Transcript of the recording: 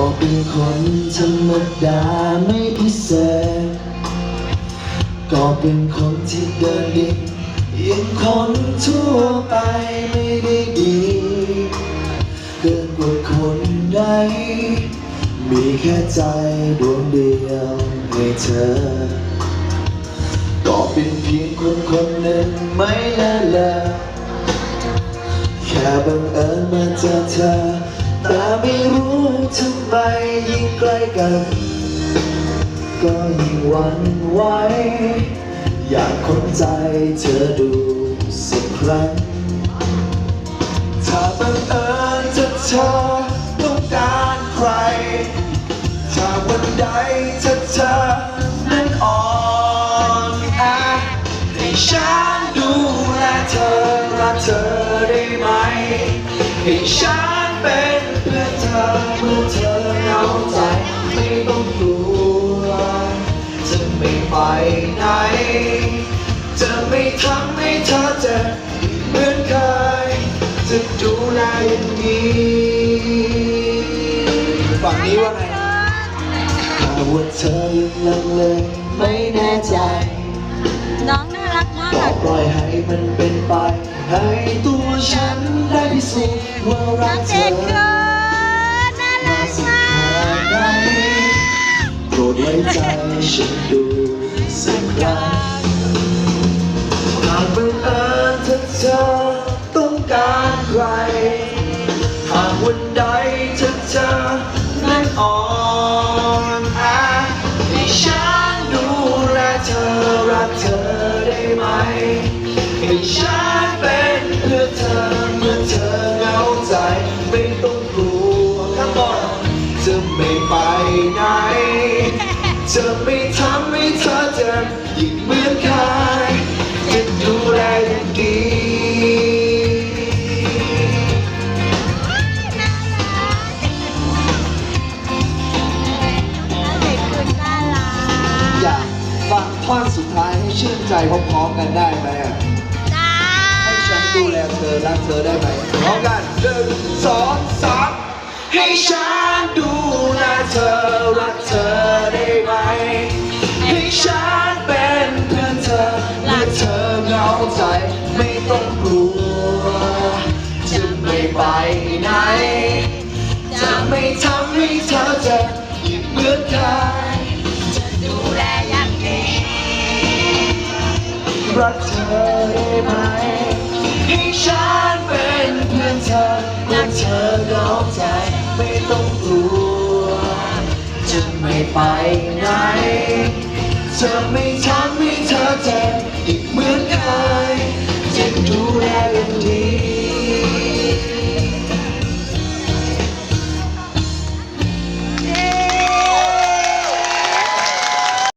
ก็เป็นคนธรรมดาไม่พิเศษ ก็เป็นคนที่เดินดินอย่างคนทั่วไปไม่ได้ดี เกินกว่าคนใด มีแค่ใจดวงเดียวให้เธอ ก็เป็นเพียงคนคนหนึ่งไม่นานแล้วแค่บังเอิญมาเจอเธอ แต่ไม่รู้ทำไมยิ่งใกล้กัน ก็ยิ่งหวั่นไหวอยากค้นใจเธอดูสักครั้ง ถ้าบังเอิญจะเธอต้องการใคร ถ้าวันใดเธอเธอนั้นอ่อนแอให้ฉันดูแลเธอรักเธอได้ไหม ให้ฉัน เป็นเพื่อนเธอเมื่อเธอเหงาใจ ไม่ต้องกลัวจะไม่ไปไหน จะไม่ทำให้เธอเจ็บเหมือนเคยจะดูแลอย่างนี้ฝั่งนี้ว่าไงถ้าว่าเธอยังลังเลไม่แน่ใจ น้องน่ารักมาก็กปล่อยให้มันเป็นไป ให้ตัวฉันได้พิ สูจน์ว่ารักเธอน่ารักมากไหนโปรดไว้ใจฉันดูสักครั้งหากบังเอิญถ้าเธอต้องการใคร หากวันใดเธอเธอนั้นอ่อนแอให้ฉันดูแลเธอรักเธอได้ไหมให้ฉัน ทำให้เธอเจ็บยิ่งเหมือนเคยจะดูแลอย่างดีน้องเด็กคือน่ารักอยากฟังท่อนสุดท้ายให้ชื่นใจพร้อมๆกันได้ไหมอะได้ให้ฉันดูแลเธอรักเธอได้ไหมพร้อมกันหนึ่งสองสามให้ฉัน ใจไม่ต้องกลัว จะไม่ไปไหน จะไม่ทำให้เธอเจ็บอีกเหมือนเคยจะดูแลอย่างดีรักเธอได้ไหมให้ฉันเป็นเพื่อนเธอเมื่อเธอเหงาใจไม่ต้องกลัว จะไม่ไปไหน จะไม่ทำให้เธอเจ็บ